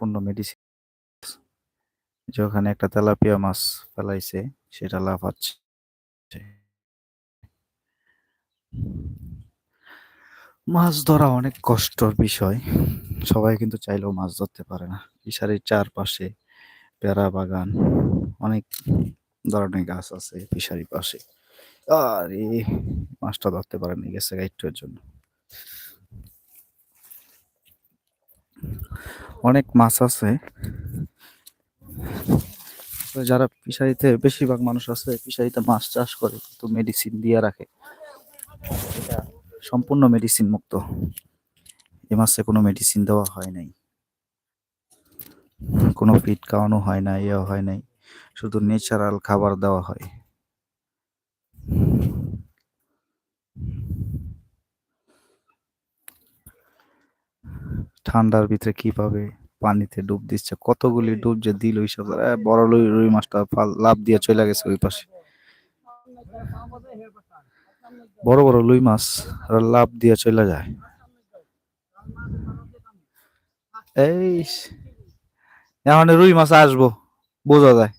সম্পূর্ণ মেডিসিন যে ওখানে একটা তেলাপিয়া মাছ ফেলাইছে, সেটা লাফাচ্ছে। মাছ ধরা অনেক কষ্টর বিষয়। সবাই কিন্তু চাইলেও মাছ ধরতে পারে না। ফিশারির চারপাশে পেয়ারা বাগান, অনেক ধরনের গাছ আছে ফিশারির পাশে। আর এই মাছটা ধরতে পারেনি গেছে গাইটের জন্য। অনেক মাছ আছে। যারা ফিশারিতে, বেশিরভাগ মানুষ আছে, ফিশারিতে মাছ চাষ করে, কিন্তু মেডিসিন দিয়ে রাখে। এটা সম্পূর্ণ মেডিসিন মুক্ত। এ মাছে কোনো মেডিসিন দেওয়া হয় নাই। কোনো ফিট খাওয়ানো হয় না ইয়ে হয় নাই। শুধু ন্যাচারাল খাবার দেওয়া হয়। ঠান্ডার ভিতরে কীভাবে পানিতে ডুব দিচ্ছে। কতগুলি ডুব যে দিল ওইসব। আহ, বড় রুই রুই মাছটা লাফ দিয়ে চলে গেছে ওই পাশে। বড় বড় লুই মাছ লাফ দিয়ে চলে যায়। এই এখন রুই মাছ আসব বোঝা যায়।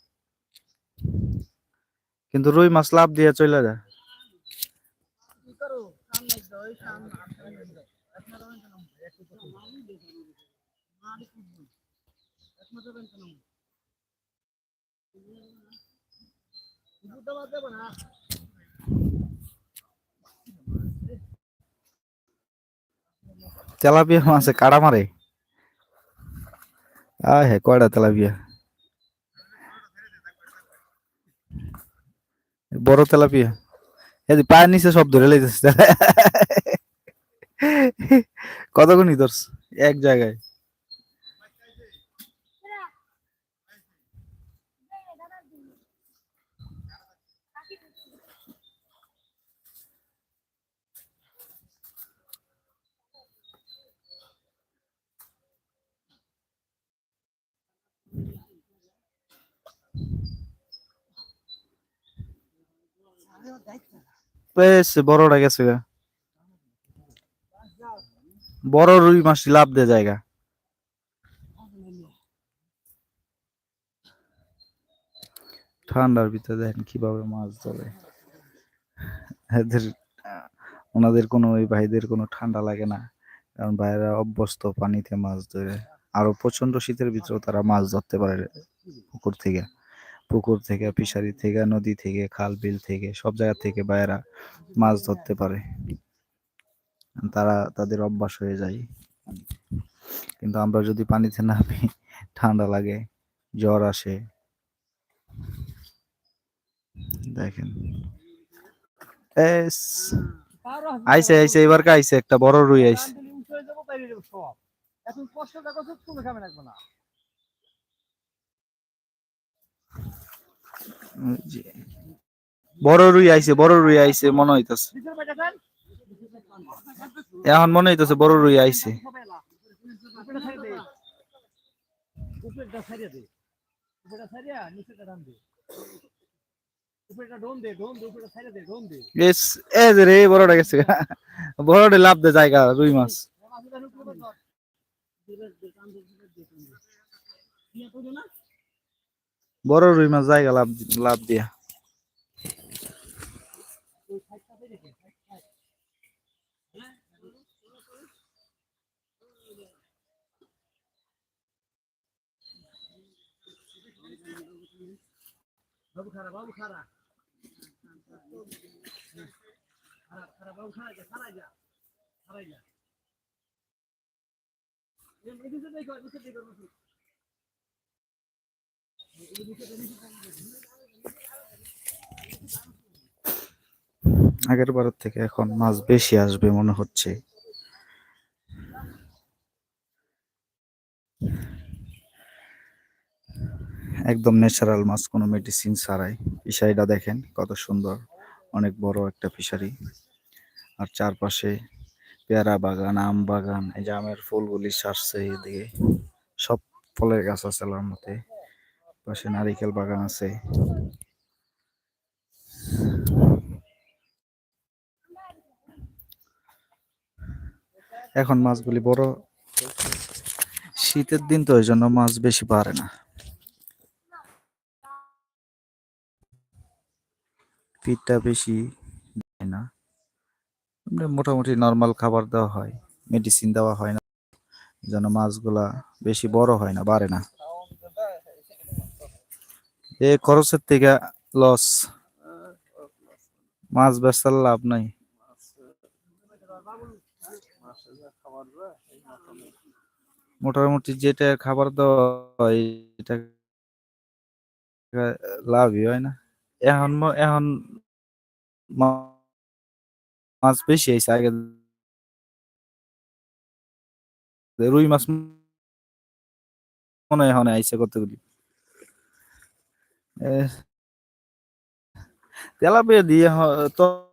কিন্তু রুই মাছ লাফ দিয়ে চলে যায়। তেলাপিয়া মাছে কাড়া মারে? আয় হ্যাঁ কয়টা তেলাপিয়া? বড় তেলাপিয়া। এই পায়ের নিচে সব ধরে লাইতেছে। কতক্ষণই ধরছ এক জায়গায়। বেশ বড়টা গেছে গা। বড় রুই মাছ লাভ দে জায়গা। ঠান্ডার ভিতরে দেখেন কীভাবে মাছ ধরে। এদের, ওনাদের কোনো, ওই ভাইদের কোনো ঠান্ডা লাগে না। কারণ ভাইরা অভ্যস্ত পানিতে মাছ ধরে। আরও প্রচণ্ড শীতের ভিতরেও তারা মাছ ধরতে পারে পুকুর থেকে। পুকুর থেকে, ফিশারি থেকে, নদী থেকে, খাল বিল থেকে, সব জায়গা থেকে ভাইয়েরা মাছ ধরতে পারে। তারা তাদের অভ্যাস হয়ে যায়। কিন্তু আমরা যদি পানিতে নামি, ঠান্ডা লাগে, জ্বর আসে। দেখেন। আইসে আইসে, এবার আইসে? একটা বড় রুই আইসে। বড় রুই আইসে, বড় রুই আইসে, মনে হইতাছে। এখন মনে হইতাছে বড় রুই রে বড়টা গেছে বড়টা লাভ দে জায়গা রুই মাছ। বড় রুই মাছ জায়গা লাভ লাভ দিয়া। বাবু খারা বাবু খারা। আগের বারের থেকে এখন মাছ বেশি আসবে মনে হচ্ছে। একদম ন্যাচারাল মাছ, কোনো মেডিসিন ছাড়াই। ফিশারিটা দেখেন কত সুন্দর, অনেক বড় একটা ফিশারি আর চারপাশে পেয়ারা বাগান, আম বাগান, এই যে আমের ফুলগুলি সারছে এদিকে। সব ফলের গাছ আছে মতে পাশে নারিকেল বাগান আছে। এখন মাছগুলি বড়। শীতের দিন তো ওই জন্য মাছ বেশি পারে না। ফিডটা বেশি দেয় না। মোটামুটি নর্মাল খাবার দেওয়া হয় মেডিসিন দেওয়া হয় না, যেন মাছগুলা বেশি বড় হয় না, বাড়ে না। এ খরচের থেকে লস মাছ বেচার লাভ নাই। মোটামুটি যেটা খাবার দেওয়া হয় এটা লাভই হয় না। এখন এখন মাছ বেশি আইছে আগে রুই মাছ মনে হয় এখন আইছে কতগুলি। তেলাপিয়া দিয়ে তো-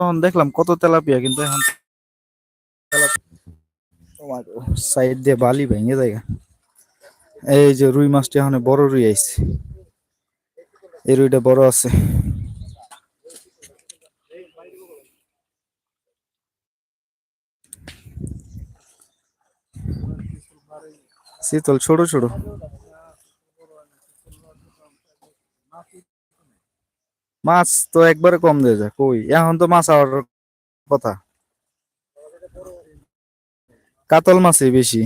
তখন দেখলাম কত তেলাপিয়া, কিন্তু এখন সাইড দিয়ে বালি ভেঙে যায় এই যে রুই মাছটা এখন বড় রুই আইছে। এই রুইটা বড় আছে। শীতল, ছোট ছোট। মাছ তো একবারে কম দিয়ে যায়, কই? এখন তো মাছ আওয়ার কথা। কাতল মাছই বেশি।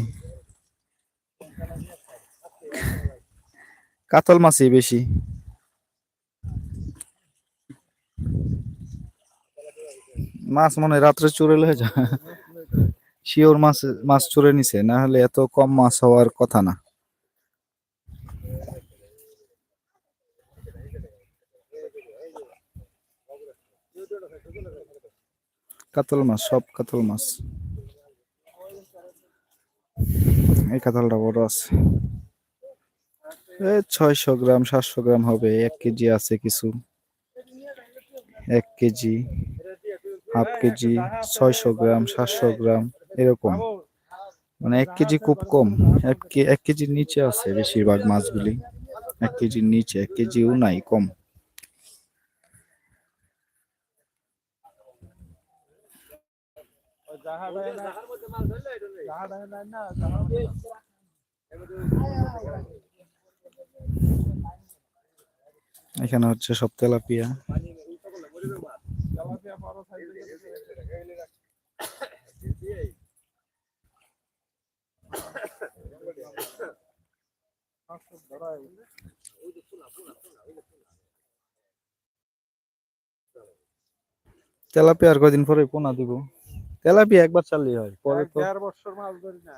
কাতল মাছই বেশি। মাছ মনে রাত্রে চুরে লয়ে যায়। শিওর মাছ মাছ চুরে নিছে, না হলে এত কম মাছ হওয়ার কথা না। কাতল মাছ, সব কাতল মাছ। এই কাতলটা বড় আছে। এই ছয়শো গ্রাম, সাতশো গ্রাম হবে, এক কেজি আছে কিছু। এক কেজি। হাফ কেজি ছয়শো গ্রাম সাতশো গ্রাম এরকম। মানে এক কেজি খুব কম। এক কেজির নিচে আছে বেশিরভাগ মাছগুলি। এক কেজির নিচে এক কেজিও নাই কম। এখানে হচ্ছে সব তেলাপিয়া। তেলাপিয়া আর কয়দিন পরে পোনা দিব? তেলাপিয়া একবার চাললেই হয় পরে তো দেড় বছর মাছ ধরি না।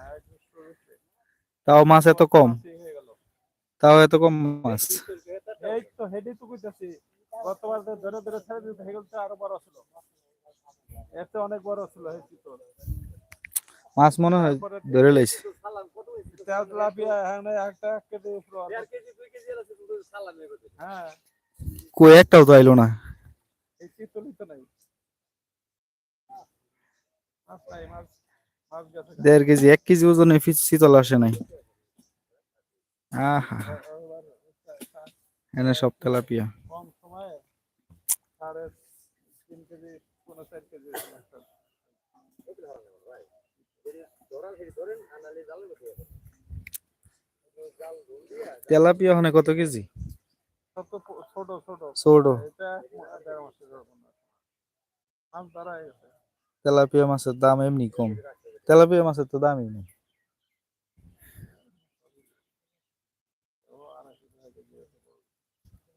তাও মাছ এত কম। তাও এত কম মাছ? এই তো হেডি তো কইতাছি গতবার যে ধরে ধরে ছেড়ে দিতে আরও বড় ছিল। এতে অনেক বড় ছিল এই চিতল মাছ মনে হয় ধরে লাইছে। এখানে একটা কেজি হ্যাঁ। কই একটাও তো আইলো না। এই চিতলই তো নাই। মাছ নাই মাছ মাছ দেড় কেজি এক কেজি ওজনে শীতল আসে নাই। আহা। এনে সব তেলাপিয়া। সাড়ে তিন কেজি চার কেজি তেলাপিয়া ওখানে কত কেজি? ছোট ছোট। ছোট। তেলাপিয়া মাছের দাম এমনি কম। তেলাপিয়া মাছের তো দামই নেই।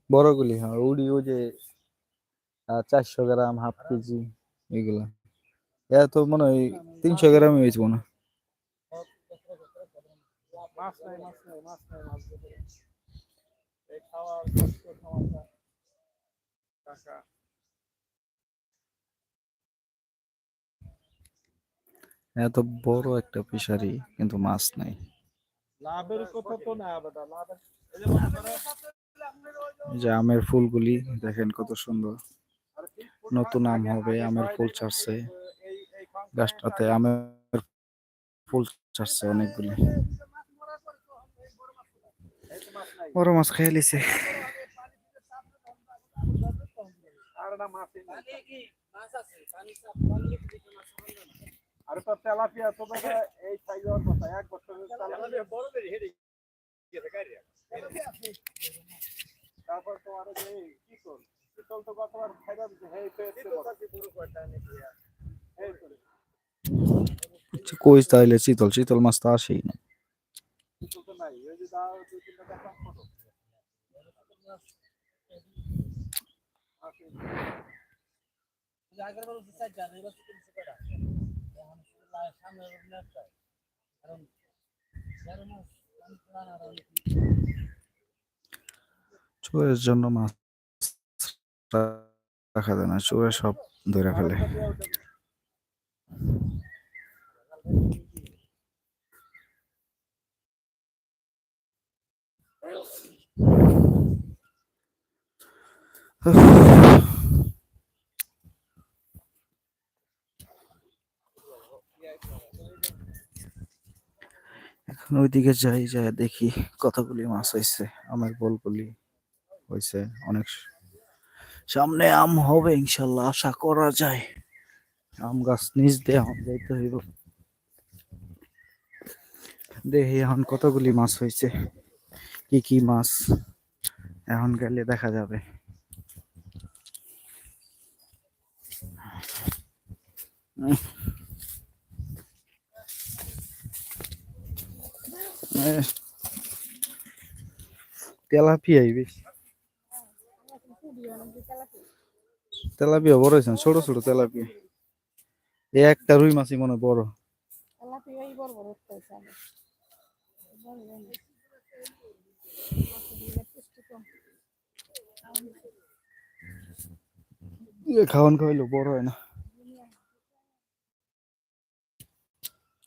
বড়গুলি হ্যাঁ উড়ি ও যে চারশো গ্রাম হাফ কেজি এগুলা। এ তো মনে হয় তিনশো গ্রামই হয়েছে মনে এত বড় একটা ফিশারি কিন্তু মাছ নাই। লাভের কথা তো না বেটা লাভের যে আমের ফুলগুলি দেখেন কত সুন্দর। নতুন আম হবে, আমের ফুল ছাড়ছে। গাছটাতে আমের ফুল ছাড়ছে অনেকগুলি। বড় মাছ খেয়ে লিছে তেলাপিয়া তারপর তোমার কি যে চিতল তো গতবার দিছে হেই তো। এই কই তাইলে চিতল চিতল মাছ তো আসেই না। চিতল তো নাই ওই যে দাও দুই তিনটা দেখলাম ফটো। আগের বার জান এবার এখন সামনে কারণ চোরের জন্য মাছ রাখা যায় না, চোরে সব ধরে ফেলে। এখন ওইদিকে যাই যাই দেখি কতগুলি মাছ হয়েছে আমার বলগুলি হয়েছে অনেক সামনে আম হবে, ইনশাল্লাহ আশা করা যায়। আম গাছ নিচ দিয়ে আম যাইতে হইব। দেখি এখন কতগুলি মাছ হয়েছে, কি কি মাছ এখন গেলে দেখা যাবে। তেলাপিয়াই বেশি। তেলাপিয়া বড় হয়েছে না, ছোট ছোট তেলাপিয়া। এই একটা রুই মাছই মনে বড়। খাওয়ান খাওয়াইলো বড় হয় না।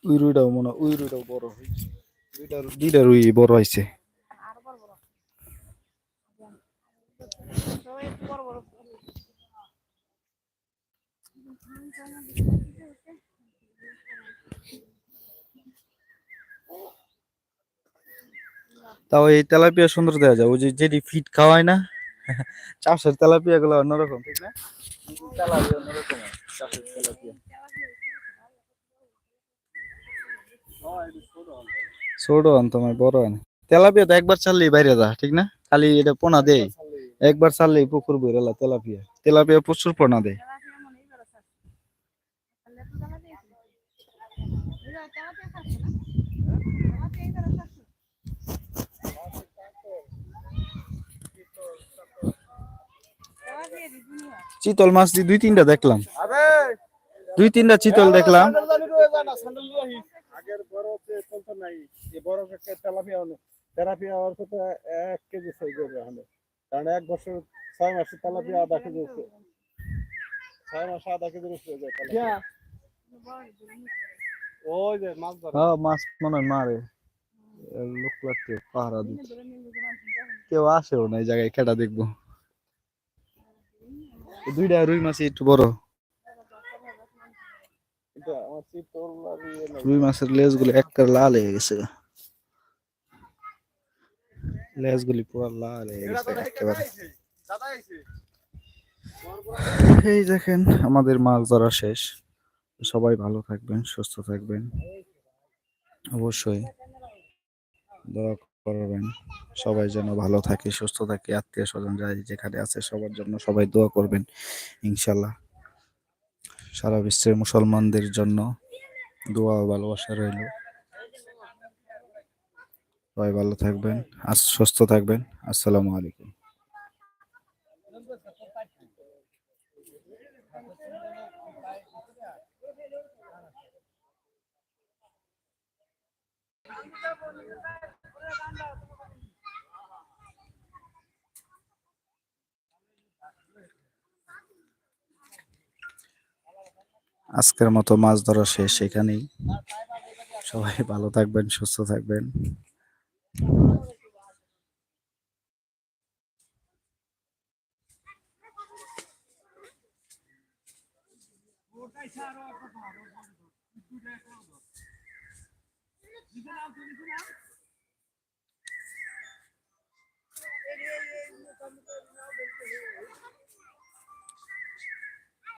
উই রুইটাও মনে উই রুইটাও বড় হয়েছে। দুইটা রুই বড় হয়েছে। তাও এই তেলাপিয়া সুন্দর দেওয়া যায়। ওই যেটি ফিট খাওয়ায় না, চাষের তেলাপিয়া গুলো অন্যরকম, ঠিক না? তেলাপিয়া ছোট হন তোমার বড় হয় না। তেলাপিয়া তো একবার ছাড়লেই বাইরে যা, ঠিক না? খালি এটা পোনা দেয়। একবার ছাড়লেই পুকুর বইরেলা তেলাপিয়া। তেলাপিয়া প্রচুর পোনা দেয়। চিতল মাছ দুই তিনটা দেখলাম। দুই তিনটা চিতল দেখলাম। আগের নাই তেলাপিয়া তেলাপিয়া এক কেজি সাইজ কারণ এক বছর ছয় মাসে তেলাপিয়া আধা কেজি হচ্ছে ছয় মাসে আধা কেজি তেলাপিয়া। ওই যে মাছ ধরা। হ্যাঁ মাছ মনে হয় মারে। লোক লাগছে পাহারা দেখেন কেউ আসেও না এই জায়গায় কেটা দেখব। দুইটা রুই মাছ একটু বড়। ইয়ে। রুই মাছের লেজগুলো একটা লাল হয়ে গেছে। লেজ গুলি পুরো লাল হয়ে গেছে একেবারে। এই দেখেন আমাদের মাছ ধরা শেষ। সবাই ভালো থাকবেন সুস্থ থাকবেন। অবশ্যই দোয়া করবেন। সবাই যেন ভালো থাকে সুস্থ থাকে আত্মীয় স্বজন যাই যেখানে আছে সবার জন্য সবাই দোয়া করবেন ইনশাল্লাহ সারা বিশ্বের মুসলমানদের জন্য দোয়া ও ভালোবাসা রইল। সবাই ভালো থাকবেন, আর সুস্থ থাকবেন। আসসালামু আলাইকুম। আজকের মতো মাছ ধরা শেষ এখানেই। সবাই ভালো থাকবেন, সুস্থ থাকবেন। Orada işaret